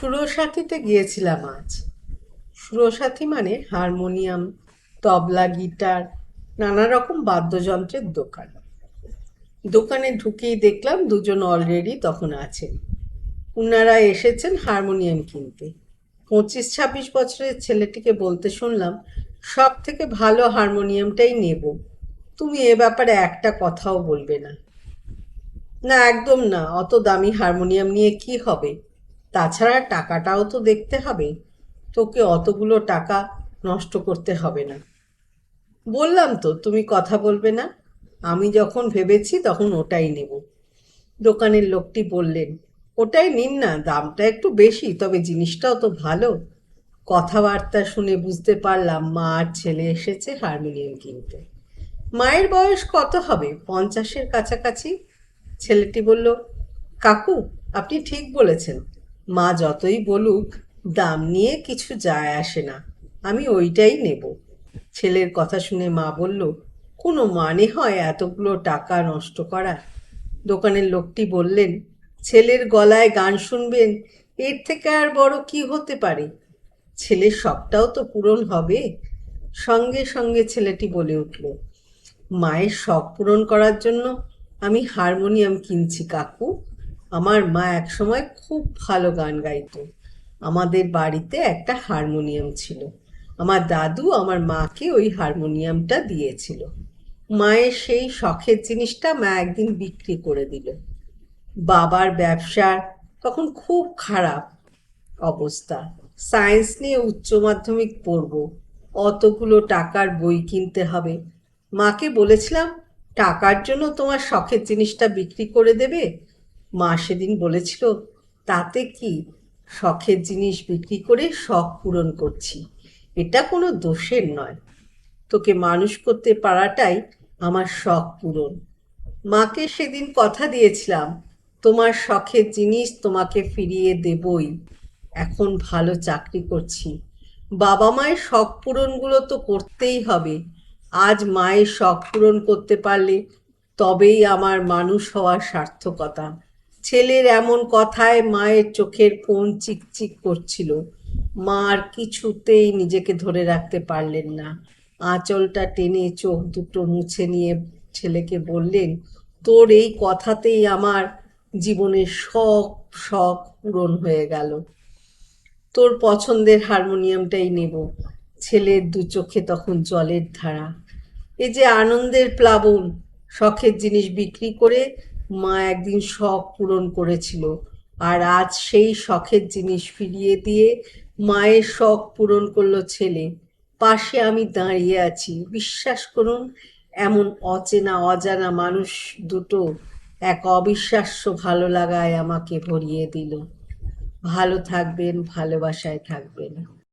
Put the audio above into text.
সুরসাথীতে গিয়েছিলাম আজ। সুরসাথী মানে হারমোনিয়াম, তবলা, গিটার, নানা রকম বাদ্যযন্ত্রের দোকান। দোকানে ঢুকেই দেখলাম দুজন অলরেডি তখন আছেন। উনারা এসেছেন হারমোনিয়াম কিনতে। পঁচিশ ছাব্বিশ বছরের ছেলেটিকে বলতে শুনলাম সব থেকে ভালো হারমোনিয়ামটাই নেব। তুমি এ ব্যাপারে একটা কথাও বলবে না। না, একদম না। অত দামি হারমোনিয়াম নিয়ে কি হবে? তাছাড়া টাকাটাও তো দেখতে হবে। তোকে অতগুলো টাকা নষ্ট করতে হবে না। বললাম তো, তুমি কথা বলবে না। আমি যখন ভেবেছি তখন ওটাই নেব। দোকানের লোকটি বললেন, ওটাই নিন না, দামটা একটু বেশি, তবে জিনিসটাও তো ভালো। কথাবার্তা শুনে বুঝতে পারলাম মা আর ছেলে এসেছে হারমোনিয়াম কিনতে। মায়ের বয়স কত হবে? পঞ্চাশের কাছাকাছি? ছেলেটি বলল, কাকু, আপনি ঠিক বলেছেন। মা যতই বলুক, দাম নিয়ে কিছু যায় আসে না। আমি ওইটাই নেব। ছেলের কথা শুনে মা বলল, কোনো মানে হয় এতগুলো টাকা নষ্ট করা দোকানের লোকটি বললেন, ছেলের গলায় গান শুনবেন, এর থেকে আর বড় কি হতে পারে? ছেলের শখটাও তো পূরণ হবে। সঙ্গে সঙ্গে ছেলেটি বলে উঠল, মায়ের শখ পূরণ করার জন্য আমি হারমোনিয়াম কিনছি, কাকু। আমার মা একসময় খুব ভালো গান গাইতো আমাদের বাড়িতে একটা হারমোনিয়াম ছিল। আমার দাদু আমার মাকে ওই হারমোনিয়ামটা দিয়েছিল। মায়ের সেই শখের জিনিসটা মা একদিন বিক্রি করে দিল। বাবার ব্যবসার তখন খুব খারাপ অবস্থা। সায়েন্স নিয়ে উচ্চ মাধ্যমিক পড়ব, অতগুলো টাকার বই কিনতে হবে। মাকে বলেছিলাম, টাকার জন্য তোমার শখের জিনিসটা বিক্রি করে দেবে মা সেদিন বলেছিল, তাতে কি শখের জিনিস বিক্রি করে শখ পূরণ করছি। এটা কোনো দোষের নয়। তোকে মানুষ করতে পারাটাই আমার শখ পূরণ। মাকে সেদিন কথা দিয়েছিলাম, তোমার শখের জিনিস তোমাকে ফিরিয়ে দেবই। এখন ভালো চাকরি করছি। বাবা মায়ের শখ পূরণগুলো তো করতেই হবে। আজ মায়ের শখ পূরণ করতে পারলে তবেই আমার মানুষ হওয়ার সার্থকতা। ছেলের এমন কথায় মায়ের চোখের কোণ চিকচিক করছিল। মা আর কিছুতেই নিজেকে ধরে রাখতে পারলেন না। আঁচলটা টেনে চোখ দুটো মুছে নিয়ে ছেলেকে বললেন, তোর এই কথাতেই আমার জীবনের শখ শখ পূরণ হয়ে গেল। তোর পছন্দের হারমোনিয়ামটাই নেব। ছেলের দু চোখে তখন জলের ধারা। এ যে আনন্দের প্লাবন, শখের জিনিস বিক্রি করে মা একদিন শখ পূরণ করেছিল। আর আজ সেই শখের জিনিস ফিরিয়ে দিয়ে মায়ের শখ পূরণ করল ছেলে। পাশে আমি দাঁড়িয়ে আছি। বিশ্বাস করুন, এমন অচেনা, অজানা মানুষ দুটো এক অবিশ্বাস্য ভালো লাগায় আমাকে ভরিয়ে দিল। ভালো থাকবেন, ভালোবাসায় থাকবেন।